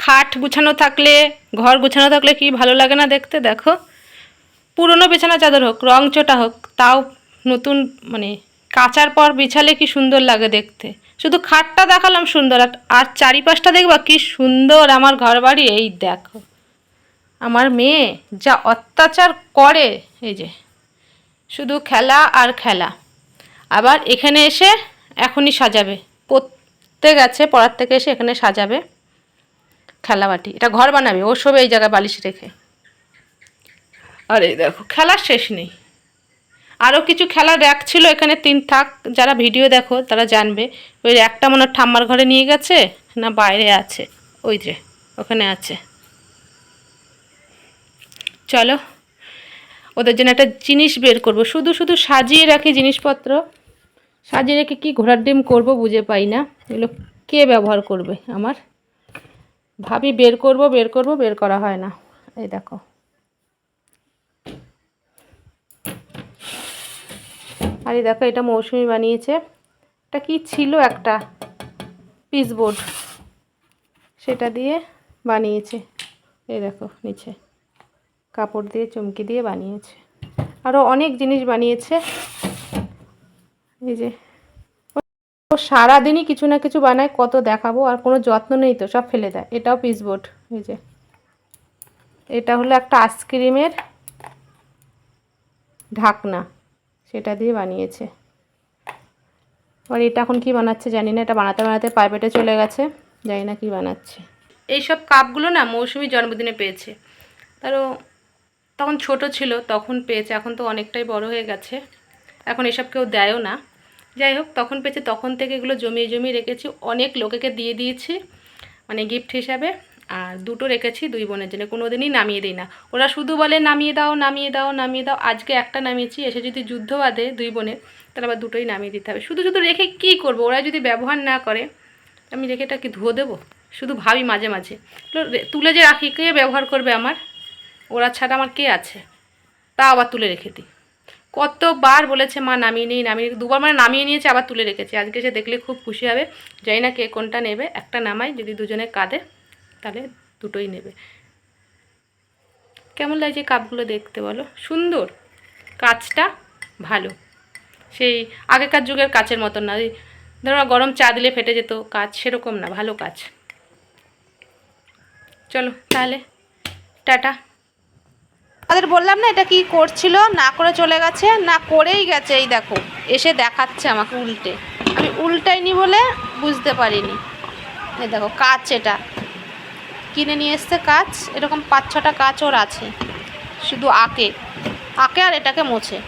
খাট গুছানো থাকলে, ঘর গুছানো থাকলে কি ভালো লাগে না দেখতে? দেখো। পুরনো বিছানা চাদর হোক, রং চটা হোক, তাও নতুন মানে কাচার পর বিছালে কি সুন্দর লাগে দেখতে। শুধু খাটটা দেখালাম সুন্দর, আর- চারিপাশটা দেখবা কি সুন্দর আমার ঘর বাড়ি এই দেখো। আমার মেয়ে যা অত্যাচার করে, এই যে, শুধু খেলা আর খেলা। আবার এখানে এসে এখনই সাজাবে। পড়তে গেছে, পড়ার থেকে এসে এখানে সাজাবে। খেলাবাটি। এটা ঘর বানাবে, ও সবে এই জায়গায় বালিশ রেখে। আর এই দেখো, খেলার শেষ নেই। আরও কিছু খেলার র্যাক ছিল এখানে, তিন থাক, যারা ভিডিও দেখো তারা জানবে। ওই র্যাকটা মনে ঠাম্মার ঘরে নিয়ে গেছে না বাইরে আছে? ওই যে, ওখানে আছে। চলো, ওদের জন্য একটা জিনিস বের করব। শুধু শুধু সাজিয়ে রাখি জিনিসপত্র। সাজিয়ে রেখে কি ঘোড়ার ডিম করব বুঝে পাই না। এগুলো কে ব্যবহার করবে আমার? ভাবি বের করব বের করব, বের করা হয় না। এই দেখো। আর এই দেখো, এটা মৌসুমি বানিয়েছে। এটা কি ছিল একটা পিসবোর্ড সেটা দিয়ে বানিয়েছে। এই দেখো, নিচে। কাপড় দিয়ে, চমকি দিয়ে বানিয়েছে। আরও অনেক জিনিস বানিয়েছে। এই যে ও সারাদিনই কিছু না কিছু বানায়, কত দেখাবো, আর কোনো যত্ন নেই তো, সব ফেলে দেয়। এটাও পিসবোর্ড এই যে। এটা হলো একটা আইসক্রিমের ঢাকনা, সেটা দিয়ে বানিয়েছে। আর এটা এখন কি বানাচ্ছে জানি না, এটা বানাতে বানাতে পাইপেটে চলে গেছে, জানি না কি বানাচ্ছে। এইসব কাপগুলো না মৌসুমি জন্মদিনে পেয়েছে। তারও তখন ছোট ছিল, তখন পেয়েছে, এখন তো অনেকটাই বড় হয়ে গেছে। এখন এসব কেউ দেয়ও না। যাই হোক, তখন পেয়েছে, তখন থেকে এগুলো জমিয়ে জমিয়ে রেখেছি। অনেক লোকেকে দিয়ে দিয়েছি মানে গিফট হিসাবে। আর দুটো রেখেছি দুই বোনের জন্য কোনো দিনই নামিয়ে দিই না। ওরা শুধু বলে, নামিয়ে দাও নামিয়ে দাও নামিয়ে দাও। আজকে একটা নামিয়েছি, এসে যদি যুদ্ধ বাঁধে দুই বোনের, তাহলে আবার দুটোই নামিয়ে দিতে হবে। শুধু শুধু রেখে কী করব? ওরা যদি ব্যবহার না করে, আমি রেখে এটা কি ধুয়ে দেবো? শুধু ভাবি মাঝে মাঝে। তুলে যে রাখি, কে ব্যবহার করবে আমার? ওরা ছাড়া আমার কে আছে? তা আবার তুলে রেখে দিই। কতবার বলেছে মা নামিয়ে নিই, নামিয়ে। দুবার মানে নামিয়ে নিয়েছে, আবার তুলে রেখেছে। আজকে সে দেখলে খুব খুশি হবে। জানি না কে কোনটা নেবে। একটা নামাই, যদি দুজনে কাঁদে, তাহলে দুটোই নেবে। কেমন লাগছে কাপগুলো দেখতে বলো? সুন্দর। কাচটা ভালো। সেই আগেকার যুগের কাচের মতন না। ধরো গরম চা দিলে ফেটে যেত। কাজ সেরকম না, ভালো কাজ চলো তাহলে, টাটা। তাদের বললাম না, এটা কি করছিল? না করে চলে গেছে, না করেই গেছে, এই দেখো। এসে দেখাচ্ছে আমাকে উল্টে। আমি উল্টাইনি বলে বুঝতে পারিনি। এই দেখো, কাচ এটা। কিনে নিয়ে এসছে কাচ, এরকম পাঁচ ছটা কাচ ওর আছে। শুধু আঁকে। আঁকে আর এটাকে মোছে।